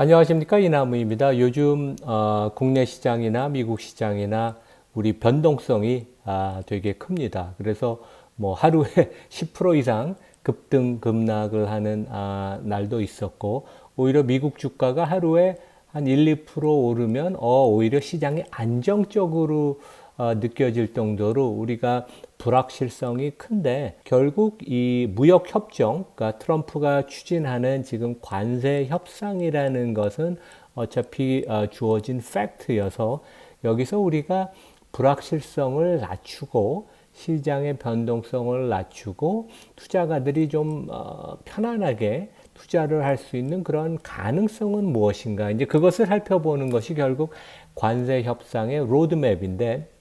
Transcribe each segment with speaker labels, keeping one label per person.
Speaker 1: 안녕하십니까 이나무입니다. 요즘 어, 국내 시장이나 미국 시장이나 우리 변동성이 아, 되게 큽니다. 그래서 뭐 하루에 10% 이상 급등 급락을 하는 아, 날도 있었고 오히려 미국 주가가 하루에 한 1, 2% 오르면 어, 오히려 시장이 안정적으로 어, 느껴질 정도로 우리가 불확실성이 큰데 결국 이 무역 협정, 그러니까 트럼프가 추진하는 지금 관세 협상이라는 것은 어차피 어, 주어진 팩트여서 여기서 우리가 불확실성을 낮추고 시장의 변동성을 낮추고 투자가들이 좀 어, 편안하게 투자를 할 수 있는 그런 가능성은 무엇인가? 이제 그것을 살펴보는 것이 결국 관세 협상의 로드맵인데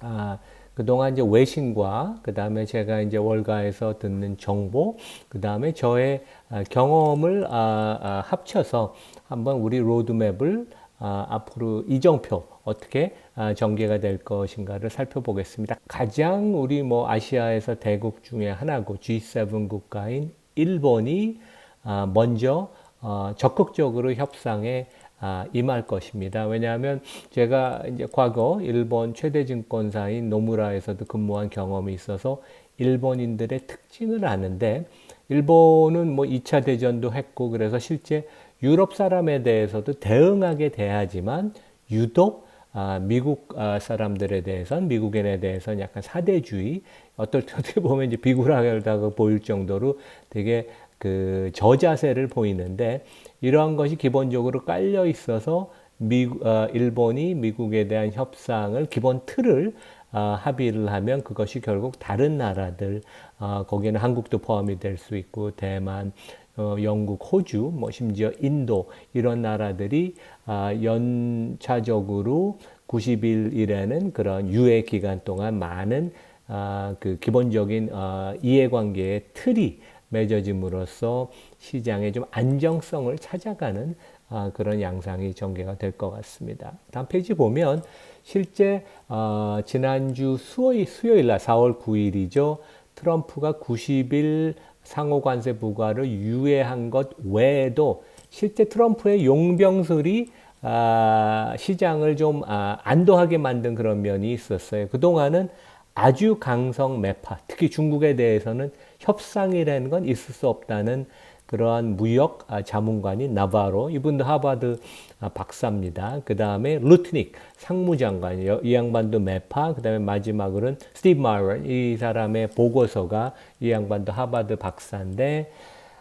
Speaker 1: 아, 그동안 이제 외신과 그 다음에 제가 이제 월가에서 듣는 정보 그 다음에 저의 아, 경험을 아, 아, 합쳐서 한번 우리 로드맵을 아, 앞으로 이정표 어떻게 아, 전개가 될 것인가를 살펴보겠습니다. 가장 우리 뭐 아시아에서 대국 중에 하나고 G7 국가인 일본이 아, 먼저 어, 적극적으로 협상에 아, 임할 것입니다. 왜냐하면 제가 이제 과거 일본 최대 증권사인 노무라에서도 근무한 경험이 있어서 일본인들의 특징을 아는데 일본은 뭐 2차 대전도 했고 그래서 실제 유럽 사람에 대해서도 대응하게 대하지만 유독 아, 미국 아, 사람들에 대해서는 미국인에 대해서는 약간 사대주의 어떨 때 어떻게 보면 이제 비굴하다고 보일 정도로 되게 그 저자세를 보이는데 이러한 것이 기본적으로 깔려 있어서 미국, 어, 일본이 미국에 대한 협상을 기본 틀을 어, 합의를 하면 그것이 결국 다른 나라들 어, 거기에는 한국도 포함이 될 수 있고 대만, 어, 영국, 호주, 뭐 심지어 인도 이런 나라들이 아, 연차적으로 90일 이라는 그런 유예 기간 동안 많은 아, 그 기본적인 어, 이해관계의 틀이 맺어짐으로써 시장의 좀 안정성을 찾아가는 아, 그런 양상이 전개가 될 것 같습니다. 다음 페이지 보면 실제 어, 지난주 수요일, 수요일 날 4월 9일이죠. 트럼프가 90일 상호 관세 부과를 유예한 것 외에도 실제 트럼프의 용병술이 아, 시장을 좀 아, 안도하게 만든 그런 면이 있었어요. 그동안은 아주 강성 매파, 특히 중국에 대해서는 협상이라는 건 있을 수 없다는 그러한 무역 아, 자문관인 나바로 이분도 하버드 아, 박사입니다. 그 다음에 루트닉 상무장관 이 양반도 매파 그 다음에 마지막으로는 스티브 마런 이 사람의 보고서가 이 양반도 하버드 박사인데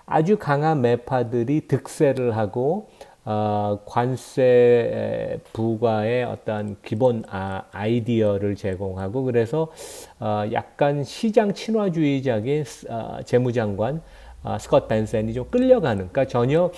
Speaker 1: 아주 강한 매파들이 득세를 하고 어, 관세 부과의 어떤 기본 아, 아이디어를 제공하고 그래서 어, 약간 시장 친화주의적인 어, 재무장관 어, 스콧 벤센이 좀 끌려가는 그러니까 전혀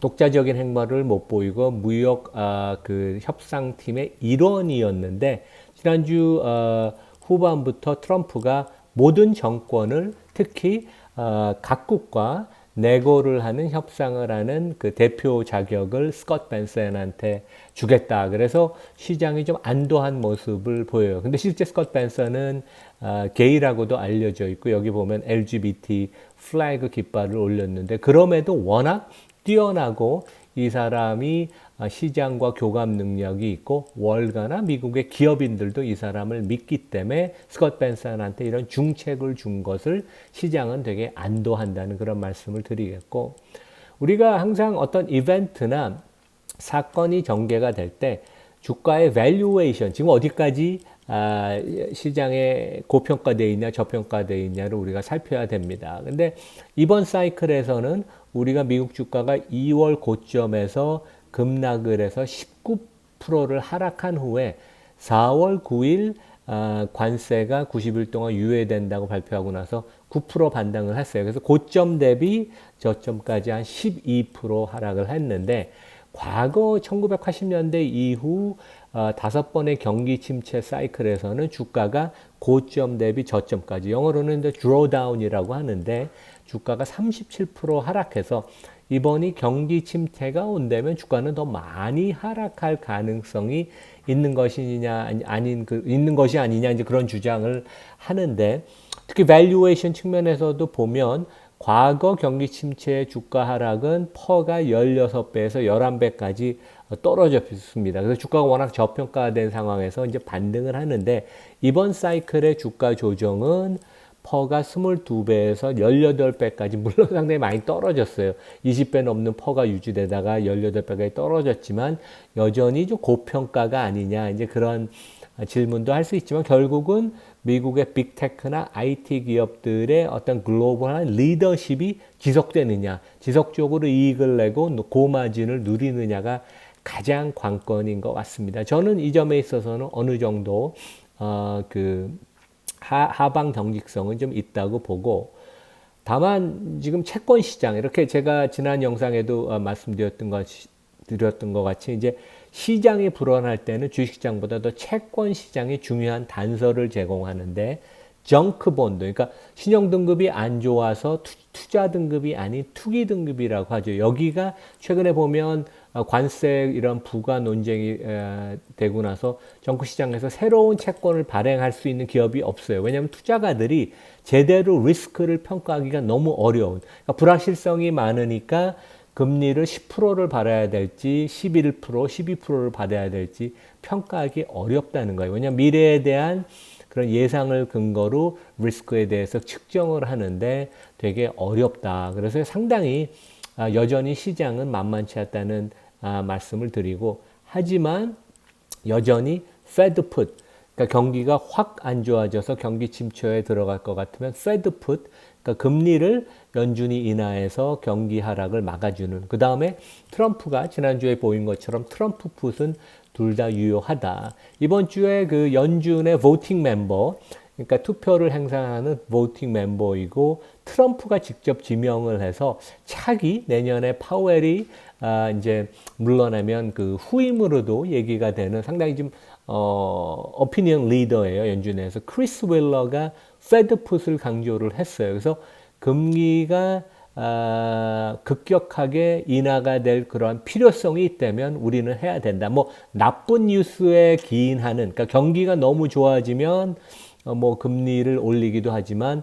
Speaker 1: 독자적인 행보를 못 보이고 무역 어, 그 협상팀의 일원이었는데 지난주 어, 후반부터 트럼프가 모든 정권을 특히 어, 각국과 내고를 하는 협상을 하는 그 대표 자격을 스콧 벤슨한테 주겠다. 그래서 시장이 좀 안도한 모습을 보여요. 근데 실제 스콧 벤슨은 어, 게이라고도 알려져 있고 여기 보면 LGBT 플래그 깃발을 올렸는데 그럼에도 워낙 뛰어나고 이 사람이 아, 시장과 교감 능력이 있고 월가나 미국의 기업인들도 이 사람을 믿기 때문에 스콧 벤슨한테 이런 중책을 준 것을 시장은 되게 안도한다는 그런 말씀을 드리겠고 우리가 항상 어떤 이벤트나 사건이 전개가 될 때 주가의 밸류에이션 지금 어디까지 아, 시장에 고평가되어 있냐 저평가되어 있냐를 우리가 살펴야 됩니다. 근데 이번 사이클에서는 우리가 미국 주가가 2월 고점에서 급락을 해서 19%를 하락한 후에 4월 9일 아, 관세가 90일 동안 유예된다고 발표하고 나서 9% 반등을 했어요. 그래서 고점 대비 저점까지 한 12% 하락을 했는데 과거 1980년대 이후 어, 다섯 번의 경기 침체 사이클에서는 주가가 고점 대비 저점까지 영어로는 이제 drawdown이라고 하는데 주가가 37% 하락해서 이번이 경기 침체가 온다면 주가는 더 많이 하락할 가능성이 있는 것이냐 아닌 그 있는 것이 아니냐 이제 그런 주장을 하는데 특히 밸류에이션 측면에서도 보면 과거 경기 침체의 주가 하락은 퍼가 16배에서 11배까지 떨어졌습니다. 그래서 주가가 워낙 저평가된 상황에서 이제 반등을 하는데 이번 사이클의 주가 조정은 퍼가 22배에서 18배까지 물론 상당히 많이 떨어졌어요. 20배 넘는 퍼가 유지되다가 18배까지 떨어졌지만 여전히 좀 고평가가 아니냐 이제 그런 질문도 할 수 있지만 결국은 미국의 빅테크나 IT 기업들의 어떤 글로벌한 리더십이 지속되느냐, 지속적으로 이익을 내고 고마진을 누리느냐가 가장 관건인 것 같습니다. 저는 이 점에 있어서는 어느 정도 어, 그 하, 하방 경직성은 좀 있다고 보고 다만 지금 채권 시장 이렇게 제가 지난 영상에도 어, 말씀드렸던 것 드렸던 것 같이 이제 시장이 불안할 때는 주식시장보다 더 채권 시장이 중요한 단서를 제공하는데 정크 본드 그러니까 신용 등급이 안 좋아서 투자 등급이 아닌 투기 등급이라고 하죠. 여기가 최근에 보면 어, 관세 이런 부과 논쟁이 되고 나서 정크 시장에서 새로운 채권을 발행할 수 있는 기업이 없어요. 왜냐하면 투자가들이 제대로 리스크를 평가하기가 너무 어려운 그러니까 불확실성이 많으니까 금리를 10%를 받아야 될지 11%, 12%를 받아야 될지 평가하기 어렵다는 거예요. 왜냐하면 미래에 대한 그런 예상을 근거로 리스크에 대해서 측정을 하는데 되게 어렵다. 그래서 상당히 아, 여전히 시장은 만만치 않다는 아, 말씀을 드리고 하지만 여전히 페드풋 그러니까 경기가 확 안 좋아져서 경기 침체에 들어갈 것 같으면 페드풋 그러니까 금리를 연준이 인하해서 경기 하락을 막아주는 그 다음에 트럼프가 지난주에 보인 것처럼 트럼프 풋은 둘 다 유효하다. 이번 주에 그 연준의 voting 멤버 그러니까 투표를 행사하는 voting 멤버이고 트럼프가 직접 지명을 해서 차기 내년에 파웰이 아 이제 물러나면 그 후임으로도 얘기가 되는 상당히 좀 어, 오피니언 리더예요. 연준에서 크리스 윌러가 페드 풋을 강조를 했어요. 그래서 금리가 아, 급격하게 인하가 될 그러한 필요성이 있다면 우리는 해야 된다. 뭐 나쁜 뉴스에 기인하는 그러니까 경기가 너무 좋아지면 어, 뭐 금리를 올리기도 하지만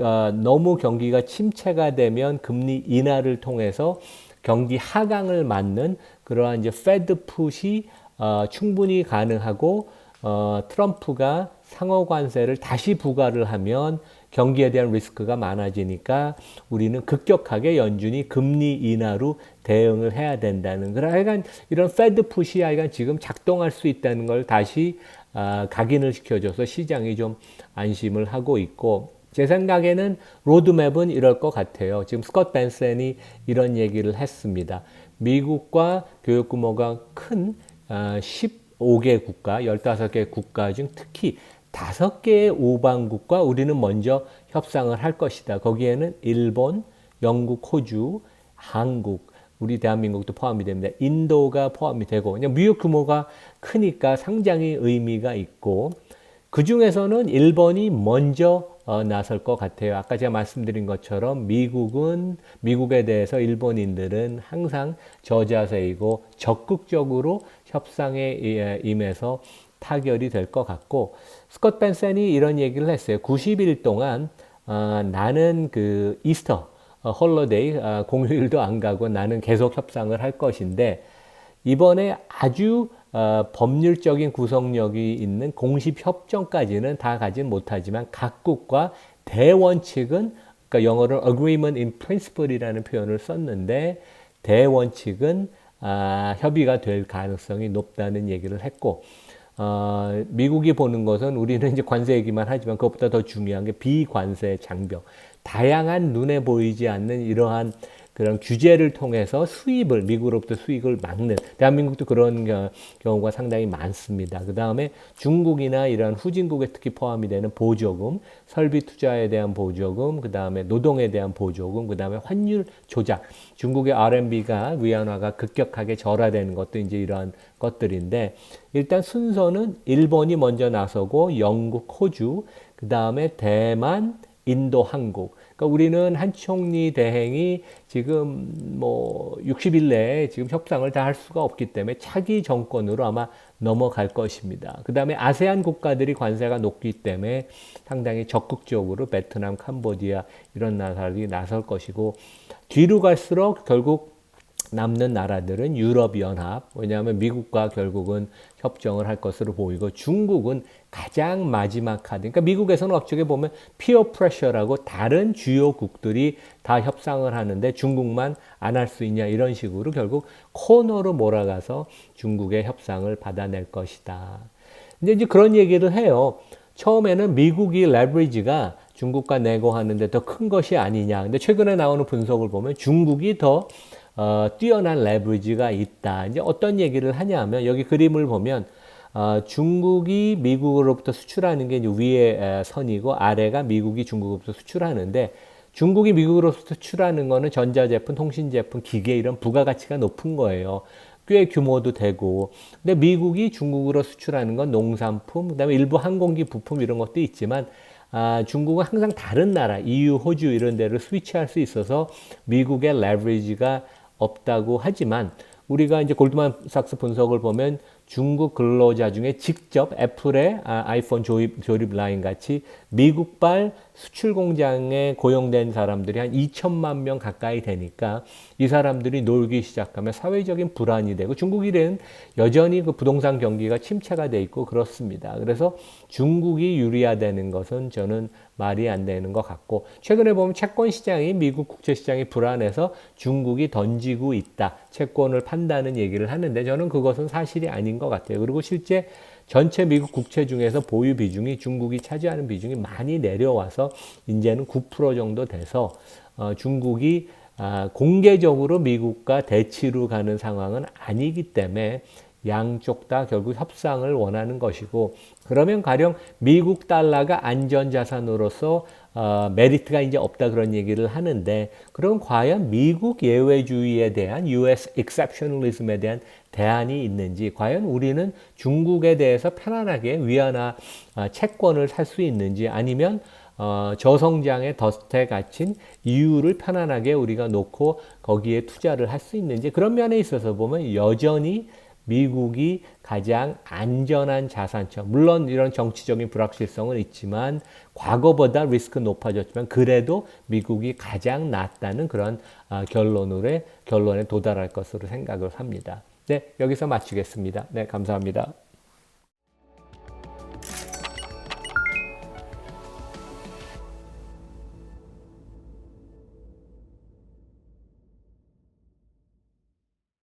Speaker 1: 어, 너무 경기가 침체가 되면 금리 인하를 통해서 경기 하강을 맞는 그러한 이제 페드 풋이 어, 충분히 가능하고 어, 트럼프가 상호 관세를 다시 부과를 하면 경기에 대한 리스크가 많아지니까 우리는 급격하게 연준이 금리 인하로 대응을 해야 된다는 그런 하여간 이런 페드 푸시 하여간 지금 작동할 수 있다는 걸 다시 아, 각인을 시켜줘서 시장이 좀 안심을 하고 있고 제 생각에는 로드맵은 이럴 것 같아요. 지금 스콧 벤센이 이런 얘기를 했습니다. 미국과 교육 규모가 큰 아, 15개 국가, 15개 국가 중 특히 다섯 개의 오방국과 우리는 먼저 협상을 할 것이다. 거기에는 일본, 영국, 호주, 한국, 우리 대한민국도 포함이 됩니다. 인도가 포함이 되고 그냥 미국 규모가 크니까 상당히 의미가 있고 그 중에서는 일본이 먼저 어, 나설 것 같아요. 아까 제가 말씀드린 것처럼 미국은 미국에 대해서 일본인들은 항상 저자세이고 적극적으로 협상에 임해서 타결이 될 것 같고 스콧 벤센이 이런 얘기를 했어요. 90일 동안 어, 나는 그 이스터 어, 홀로데이 어, 공휴일도 안 가고 나는 계속 협상을 할 것인데 이번에 아주 어, 법률적인 구성력이 있는 공식 협정까지는 다 가진 못하지만 각국과 대원칙은 그러니까 영어로 agreement in principle이라는 표현을 썼는데 대원칙은 아, 협의가 될 가능성이 높다는 얘기를 했고 어, 미국이 보는 것은 우리는 이제 관세 얘기만 하지만 그것보다 더 중요한 게 비관세 장벽. 다양한 눈에 보이지 않는 이러한 그런 규제를 통해서 수입을 미국으로부터 수익을 막는 대한민국도 그런 경우가 상당히 많습니다. 그 다음에 중국이나 이런 후진국에 특히 포함이 되는 보조금, 설비 투자에 대한 보조금, 그 다음에 노동에 대한 보조금, 그 다음에 환율 조작. 중국의 RMB가 위안화가 급격하게 절하되는 것도 이제 이러한 것들인데 일단 순서는 일본이 먼저 나서고 영국, 호주, 그 다음에 대만, 인도, 한국. 그러니까 우리는 한 총리 대행이 지금 뭐 60일 내에 지금 협상을 다 할 수가 없기 때문에 차기 정권으로 아마 넘어갈 것입니다. 그 다음에 아세안 국가들이 관세가 높기 때문에 상당히 적극적으로 베트남, 캄보디아 이런 나라들이 나설 것이고 뒤로 갈수록 결국 남는 나라들은 유럽연합, 왜냐하면 미국과 결국은 협정을 할 것으로 보이고 중국은 가장 마지막 카드. 그러니까 미국에서는 어떻게 보면 피어 프레셔라고 다른 주요국들이 다 협상을 하는데 중국만 안 할 수 있냐 이런 식으로 결국 코너로 몰아가서 중국의 협상을 받아낼 것이다. 근데 이제 그런 얘기를 해요. 처음에는 미국이 레버리지가 중국과 내고하는데 더 큰 것이 아니냐. 근데 최근에 나오는 분석을 보면 중국이 더 어, 뛰어난 레버리지가 있다. 이제 어떤 얘기를 하냐면 여기 그림을 보면 어, 중국이 미국으로부터 수출하는 게 위에 에, 선이고 아래가 미국이 중국으로부터 수출하는데 중국이 미국으로부터 수출하는 거는 전자제품, 통신제품, 기계 이런 부가가치가 높은 거예요. 꽤 규모도 되고. 근데 미국이 중국으로 수출하는 건 농산품, 그다음에 일부 항공기 부품 이런 것도 있지만 아, 중국은 항상 다른 나라, EU, 호주 이런 데를 스위치할 수 있어서 미국의 레버리지가 없다고 하지만 우리가 이제 골드만삭스 분석을 보면 중국 근로자 중에 직접 애플의 아, 아이폰 조립, 조립 라인 같이 미국발 수출 공장에 고용된 사람들이 한 2천만 명 가까이 되니까 이 사람들이 놀기 시작하면 사회적인 불안이 되고 중국이는 여전히 그 부동산 경기가 침체가 돼 있고 그렇습니다. 그래서 중국이 유리화되는 것은 저는 말이 안 되는 것 같고 최근에 보면 채권 시장이 미국 국채 시장이 불안해서 중국이 던지고 있다. 채권을 판다는 얘기를 하는데 저는 그것은 사실이 아닌 것 같아요. 그리고 실제 전체 미국 국채 중에서 보유 비중이 중국이 차지하는 비중이 많이 내려와서 이제는 9% 정도 돼서 어, 중국이 아, 공개적으로 미국과 대치로 가는 상황은 아니기 때문에 양쪽 다 결국 협상을 원하는 것이고 그러면 가령 미국 달러가 안전자산으로서 어, 메리트가 이제 없다 그런 얘기를 하는데 그럼 과연 미국 예외주의에 대한 US exceptionalism에 대한 대안이 있는지 과연 우리는 중국에 대해서 편안하게 위안화 어, 채권을 살 수 있는지 아니면 어, 저성장의 더스트에 갇힌 이유를 편안하게 우리가 놓고 거기에 투자를 할 수 있는지 그런 면에 있어서 보면 여전히 미국이 가장 안전한 자산처. 물론 이런 정치적인 불확실성은 있지만 과거보다 리스크 높아졌지만 그래도 미국이 가장 낫다는 그런 아, 결론으로 결론에 도달할 것으로 생각을 합니다. 네, 여기서 마치겠습니다. 네, 감사합니다.